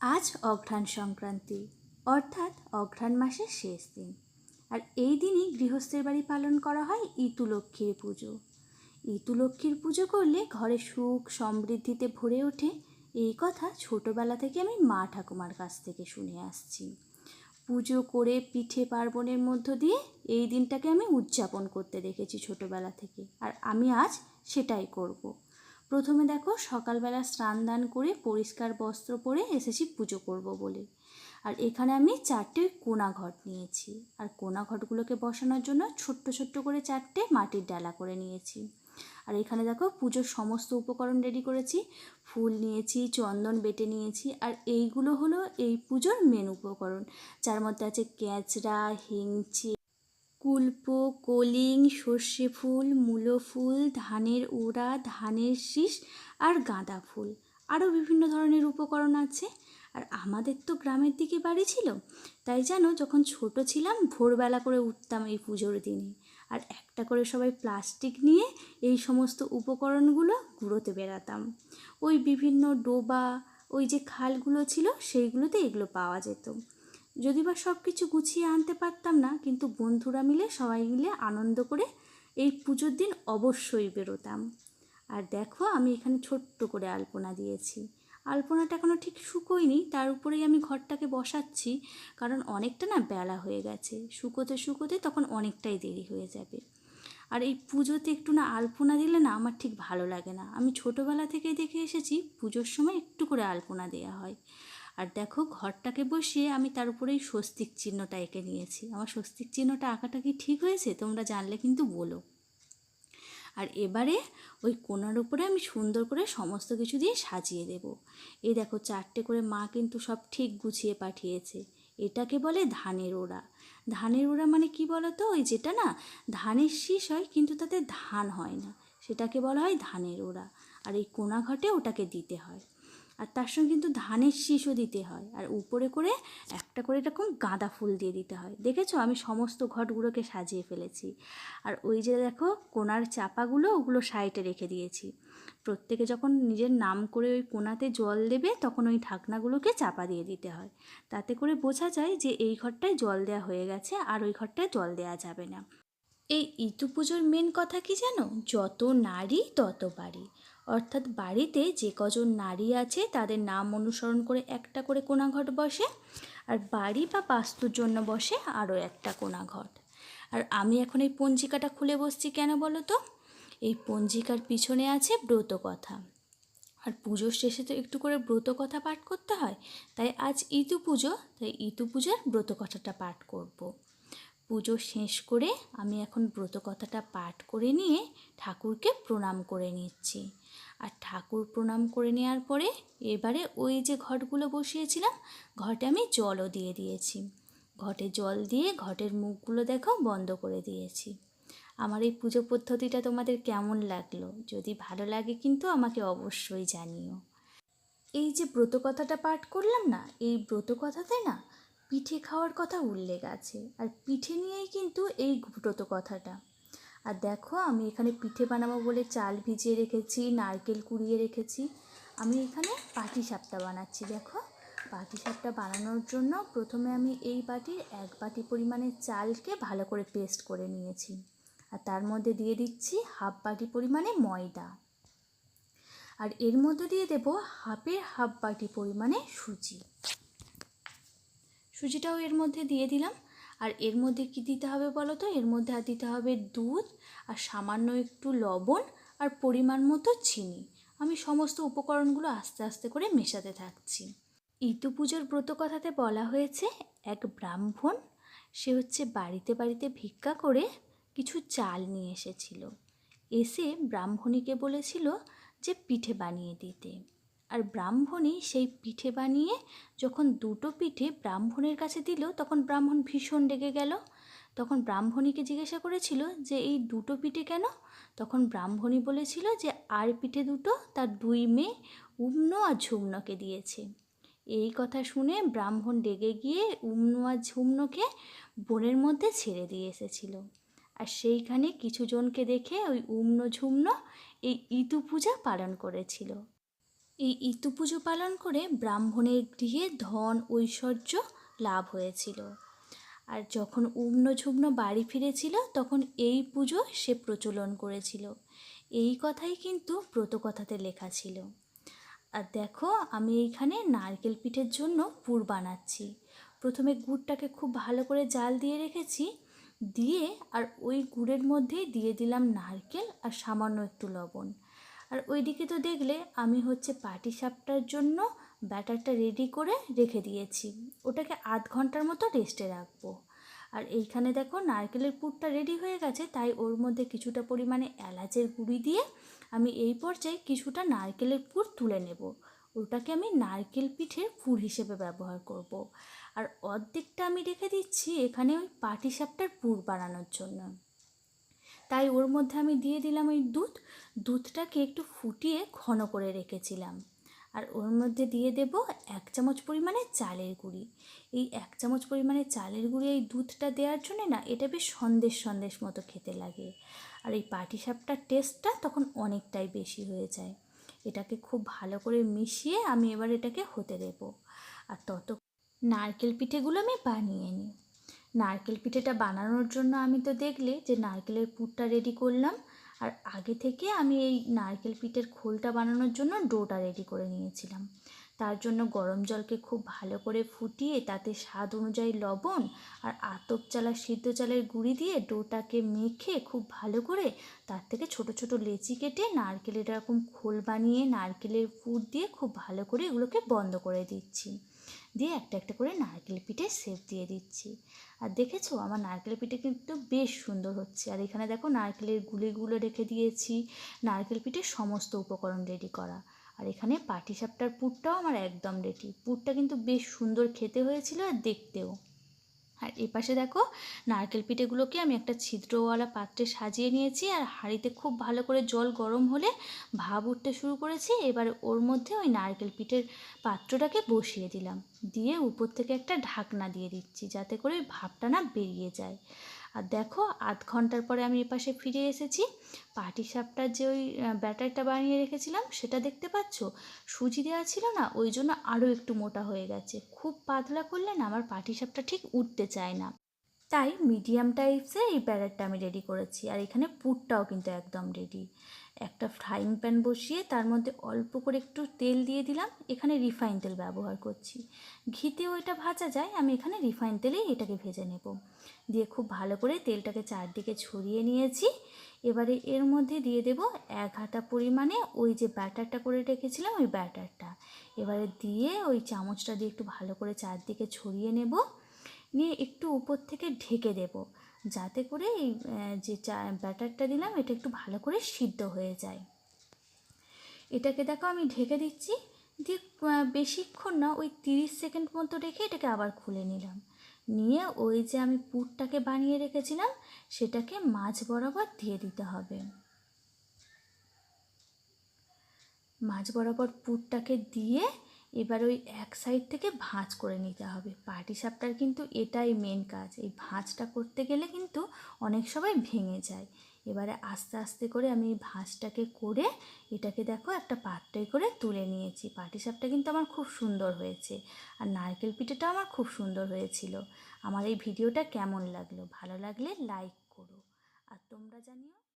আজ অঘ্রাণ সংক্রান্তি, অর্থাৎ অঘ্রাণ মাসের শেষ দিন। আর এই দিনই গৃহস্থের বাড়ি পালন করা হয় ইতু লক্ষ্মীর পুজো। ইতু লক্ষ্মীর পুজো করলে ঘরে সুখ সমৃদ্ধিতে ভরে ওঠে এই কথা ছোটোবেলা থেকে আমি মা ঠাকুমার কাছ থেকে শুনে আসছি। পুজো করে পিঠে পার্বণের মধ্য দিয়ে এই দিনটাকে আমি উদযাপন করতে দেখেছি ছোটোবেলা থেকে। আর আমি আজ সেটাই করব। প্রথমে দেখো সকালবেলা স্নান দান করে পরিষ্কার বস্ত্র পরে এসেছি পুজো করব বলে। আর এখানে আমি চারটে কোনা ঘট নিয়েছি। আর কোনা ঘটগুলোকে বসানোর জন্য ছোট্ট ছোট্ট করে চারটে মাটির ডালা করে নিয়েছি। আর এখানে দেখো পুজোর সমস্ত উপকরণ রেডি করেছি। ফুল নিয়েছি, চন্দন বেটে নিয়েছি। আর এইগুলো হলো এই পুজোর মেন উপকরণ। যার মধ্যে আছে ক্যাচড়া হিংচে কুলপো, কলিং, সর্ষে ফুল, মূলো ফুল, ধানের ওড়া, ধানের শীষ আর গাঁদা ফুল। আরও বিভিন্ন ধরনের উপকরণ আছে। আর আমাদের তো গ্রামের দিকে বাড়ি ছিল, তাই জানো যখন ছোট ছিলাম ভোরবেলা করে উঠতাম এই পুজোর দিনে। আর একটা করে সবাই প্লাস্টিক নিয়ে এই সমস্ত উপকরণগুলো গুঁড়োতে বেরাতাম ওই বিভিন্ন ডোবা, ওই যে খালগুলো ছিল, সেইগুলোতে এগুলো পাওয়া যেত। যদি বা সব কিছু গুছিয়ে আনতে পারতাম না, কিন্তু বন্ধুরা মিলে, সবাই মিলে আনন্দ করে এই পুজোর দিন অবশ্যই বেরোতাম। আর দেখো, আমি এখানে ছোট্ট করে আলপনা দিয়েছি। আলপনাটা এখনও ঠিক শুকোয়নি, তার উপরেই আমি ঘরটাকে বসাচ্ছি, কারণ অনেকটা না বেলা হয়ে গেছে। শুকোতে শুকোতে তখন অনেকটাই দেরি হয়ে যাবে। আর এই পুজোতে একটু না আলপনা দিলে না আমার ঠিক ভালো লাগে না। আমি ছোটোবেলা থেকেই দেখে এসেছি, পুজোর সময় একটু করে আলপনা দেওয়া হয়। আর দেখো ঘরটাকে বসিয়ে আমি তার উপরেই স্বস্তিক চিহ্নটা এঁকে নিয়েছি। আমার স্বস্তিক চিহ্নটা আঁকাটা কি ঠিক হয়েছে? তোমরা জানলে কিন্তু বলো। আর এবারে ওই কোনার উপরে আমি সুন্দর করে সমস্ত কিছু দিয়ে সাজিয়ে দেব। এই দেখো চারটে করে মা কিন্তু সব ঠিক গুছিয়ে পাঠিয়েছে। এটাকে বলে ধানের ওড়া। ধানের ওড়া মানে কি বলো তো ওই যেটা না, ধানের শীষ হয় কিন্তু তাতে ধান হয় না। সেটাকে বলা হয় ধানের ওড়া। আর এই কোনা ঘটে ওটাকে দিতে হয়। আর তার সঙ্গে কিন্তু ধানের শীষও দিতে হয়। আর উপরে করে একটা করে এরকম গাঁদা ফুল দিয়ে দিতে হয়। দেখেছ? আমি সমস্ত ঘটগুলোকে সাজিয়ে ফেলেছি। আর ওই যে দেখো, কোনার চাপাগুলো ওগুলো সাইডে রেখে দিয়েছি। প্রত্যেকে যখন নিজের নাম করে ওই কোনাতে জল দেবে, তখন ওই ঢাকনাগুলোকে চাপা দিয়ে দিতে হয়। তাতে করে বোঝা যায় যে এই ঘরটায় জল দেওয়া হয়ে গেছে, আর ওই ঘরটায় জল দেওয়া যাবে না। এই ইতু পুজোর মেন কথা কি জানো? যত নারী, তত বাড়ি। অর্থাৎ বাড়িতে যে কজন নারী আছে তাদের নাম অনুসরণ করে একটা করে কোনাঘট বসে, আর বাড়ি বা বাস্তুর জন্য বসে আরও একটা কোনাঘট আর আমি এখন এই পঞ্জিকাটা খুলে বসছি কেন বলো তো? এই পঞ্জিকার পিছনে আছে ব্রত কথা। আর পুজোর শেষে তো একটু করে ব্রত কথা পাঠ করতে হয়, তাই আজ ইতু পুজো, তাই ইতু পূজার ব্রত কথাটা পাঠ করব। পুজো শেষ করে আমি এখন ব্রত কথাটা পাঠ করে নিয়ে ঠাকুরকে প্রণাম করে নিচ্ছি। আর ঠাকুর প্রণাম করে নেওয়ার পরে এবারে ওই যে ঘটগুলো বসিয়েছিলাম, ঘটে আমি জলও দিয়ে দিয়েছি। ঘটে জল দিয়ে ঘটের মুখগুলো দেখো বন্ধ করে দিয়েছি। আমার এই পুজো পদ্ধতিটা তোমাদের কেমন লাগল? যদি ভালো লাগে কিন্তু আমাকে অবশ্যই জানিও। এই যে ব্রত কথাটা পাঠ করলাম না, এই ব্রত কথাতে না পিঠে খাওয়ার কথা উল্লেখ আছে। আর পিঠে নিয়েই কিন্তু এই ব্রত কথাটা আর দেখো, আমি এখানে পিঠে বানাবো বলে চাল ভিজিয়ে রেখেছি, নারকেল কুড়িয়ে রেখেছি। আমি এখানে পাটি সাপটা বানাচ্ছি, দেখো। পাটি সাপটা বানানোর জন্য প্রথমে আমি এই বাটির এক বাটি পরিমাণে চালকে ভালো করে পেস্ট করে নিয়েছি। আর তার মধ্যে দিয়ে দিচ্ছি হাফ বাটি পরিমাণে ময়দা। আর এর মধ্যে দিয়ে দেব হাফের হাফ বাটি পরিমাণে সুজি। সুজিটাও এর মধ্যে দিয়ে দিলাম। আর এর মধ্যে কি দিতে হবে বলো তো? এর মধ্যে আর দিতে হবে দুধ, আর সামান্য একটু লবণ আর পরিমাণ মতো চিনি। আমি সমস্ত উপকরণগুলো আস্তে আস্তে করে মেশাতে থাকছি। ইতু পুজোর ব্রত কথাতে বলা হয়েছে, এক ব্রাহ্মণ, সে হচ্ছে বাড়িতে বাড়িতে ভিক্ষা করে কিছু চাল নিয়ে এসেছিল। এসে ব্রাহ্মণীকে বলেছিল যে পিঠে বানিয়ে দিতে। আর ব্রাহ্মণই সেই পিঠে বানিয়ে যখন দুটো পিঠে ব্রাহ্মণের কাছে দিল, তখন ব্রাহ্মণ ভীষণ ডেকে গেল। তখন ব্রাহ্মণীকে জিজ্ঞাসা করেছিল যে, এই দুটো পিঠে কেন? তখন ব্রাহ্মণী বলেছিল যে, আর পিঠে দুটো তার দুই মেয়ে উম্ন আর ঝুমনকে দিয়েছে। এই কথা শুনে ব্রাহ্মণ রেগে গিয়ে উম্ন আর ঝুমনকে বনের মধ্যে ছেড়ে দিয়ে এসেছিল। আর সেইখানে কিছু জনকে দেখে ওই উম্ন ঝুমন এই ইতু পূজা পালন করেছিল। এই ইতু পুজো পালন করে ব্রাহ্মণের গৃহে ধন ঐশ্বর্য লাভ হয়েছিল। আর যখন উগ্ন ঝুগ্ন বাড়ি ফিরেছিল, তখন এই পুজো সে প্রচলন করেছিল। এই কথাই কিন্তু ব্রতকথাতে লেখা ছিল। আর দেখো, আমি এইখানে নারকেল পিঠের জন্য পুর বানাচ্ছি। প্রথমে গুড়টাকে খুব ভালো করে জাল দিয়ে রেখেছি, দিয়ে আর ওই গুড়ের মধ্যেই দিয়ে দিলাম নারকেল আর সামান্য একটু লবণ। আর ওইদিকে তো দেখলে আমি হচ্ছে পাটি সাপটার জন্য ব্যাটারটা রেডি করে রেখে দিয়েছি। ওটাকে আধ ঘণ্টার মতো রেস্টে রাখব। আর এইখানে দেখো নারকেলের পুরটা রেডি হয়ে গেছে, তাই ওর মধ্যে কিছুটা পরিমাণে এলাচের গুঁড়ি দিয়ে আমি এই পর্যায়ে কিছুটা নারকেলের পুর তুলে নেব। ওটাকে আমি নারকেল পিঠের পুর হিসেবে ব্যবহার করব। আর অর্ধেকটা আমি রেখে দিচ্ছি এখানে ওই পাটিসাপটার পুর বানানোর জন্য। তাই ওর মধ্যে আমি দিয়ে দিলাম ওই দুধ। দুধটাকে একটু ফুটিয়ে ঘন করে রেখেছিলাম। আর ওর মধ্যে দিয়ে দেব এক চামচ পরিমাণে চালের গুঁড়ি। এই এক চামচ পরিমাণে চালের গুঁড়ি এই দুধটা দেওয়ার জন্য না এটা বেশ সন্দেশ সন্দেশ মতো খেতে লাগে। আর এই পাটিসাপটার টেস্টটা তখন অনেকটাই বেশি হয়ে যায়। এটাকে খুব ভালো করে মিশিয়ে আমি এবার এটাকে হতে দেব। আর তত নারকেল পিঠেগুলো আমি বানিয়ে নিই। নারকেল পিঠেটা বানানোর জন্য আমি তো দেখলে যে নারকেলের পুরটা রেডি করলাম। আর আগে থেকে আমি এই নারকেল পিঠের খোলটা বানানোর জন্য ডোটা রেডি করে নিয়েছিলাম। তার জন্য গরম জলকে খুব ভালো করে ফুটিয়ে তাতে স্বাদ অনুযায়ী লবণ আর আতপ চালা সিদ্ধ চালের গুঁড়ি দিয়ে ডোটাকে মেখে খুব ভালো করে তার থেকে ছোট ছোট লেচি কেটে নারকেলের এরকম খোল বানিয়ে নারকেলের পুর দিয়ে খুব ভালো করে এগুলোকে বন্ধ করে দিচ্ছি। দিয়ে একটা একটা করে নারকেল পিঠে সেপ দিয়ে দিচ্ছি। আর দেখেছ? আমার নারকেল পিঠে কিন্তু বেশ সুন্দর হচ্ছে। আর এখানে দেখো নারকেলের গুলিগুলো রেখে দিয়েছি। নারকেল পিঠে সমস্ত উপকরণ রেডি করা। আর এখানে পাটিসাপটার পুরটাও আমার একদম রেডি পুরটা কিন্তু বেশ সুন্দর খেতে হয়েছিল আর দেখতেও। আর এপাশে দেখো নারকেল পিঠেগুলোকে আমি একটা ছিদ্রওয়ালা পাত্রে সাজিয়ে নিয়েছি আর হাঁড়িতে খুব ভালো করে জল গরম হলে ভাব উঠতে শুরু করেছি। এবার ওর মধ্যে ওই নারকেল পিঠের পাত্রটাকে বসিয়ে দিলাম। দিয়ে উপর থেকে একটা ঢাকনা দিয়ে দিচ্ছি যাতে করে ভাবটা না বেরিয়ে যায়। আর দেখো, আধ ঘণ্টার পরে আমি এপাশে ফিরে এসেছি। পাটি সাপটার যে ওই ব্যাটারটা বানিয়ে রেখেছিলাম, সেটা দেখতে পাচ্ছ? সুজি দেওয়া ছিল না, ওই জন্য আরও একটু মোটা হয়ে গেছে। খুব পাতলা করলে না, আমার পাটি সাপটা ঠিক উঠতে চায় না। তাই মিডিয়াম টাইপসে এই ব্যাটারটা আমি রেডি করেছি। আর এখানে পুরটাও কিন্তু একদম রেডি একটা ফ্রাইং প্যান বসিয়ে তার মধ্যে অল্প করে একটু তেল দিয়ে দিলাম। এখানে রিফাইন তেল ব্যবহার করছি। ঘিতেও এটা ভাজা যায়, আমি এখানে রিফাইন তেলেই এটাকে ভেজে নেব। দিয়ে খুব ভালো করে তেলটাকে চারদিকে ছড়িয়ে নিয়েছি। এবারে এর মধ্যে দিয়ে দেব এক হাতা পরিমাণে ওই যে ব্যাটারটা করে রেখেছিলাম, ওই ব্যাটারটা। এবারে দিয়ে ওই চামচটা দিয়ে একটু ভালো করে চারদিকে ছড়িয়ে নেব। নিয়ে একটু উপর থেকে ঢেকে দেব। যাতে করে এই যে চা, ব্যাটারটা দিলাম, এটা একটু ভালো করে সিদ্ধ হয়ে যায়। এটাকে দেখো আমি ঢেকে দিচ্ছি, দিয়ে বেশিক্ষণ না, ওই তিরিশ সেকেন্ড মতো রেখে এটাকে আবার খুলে নিলাম। নিয়ে ওই যে আমি পুরটাকে বানিয়ে রেখেছিলাম, সেটাকে মাছ বরাবর দিয়ে দিতে হবে। মাছ বরাবর পুরটাকে দিয়ে এবার ওই এক সাইড থেকে ভাঁজ করে নিতে হবে। পাটি সাপটার কিন্তু এটাই মেন কাজ। এই ভাঁজটা করতে গেলে কিন্তু অনেক সময় ভেঙে যায়। এবারে আস্তে আস্তে করে আমি এই ভাঁজটাকে করে এটাকে দেখো একটা পাত্রে করে তুলে নিয়েছি। পাটি সাপটা কিন্তু আমার খুব সুন্দর হয়েছে। আর নারকেল পিঠেটা আমার খুব সুন্দর হয়েছিল। আমার এই ভিডিওটা কেমন লাগল? ভালো লাগলে লাইক করো। আর তোমরা জানিও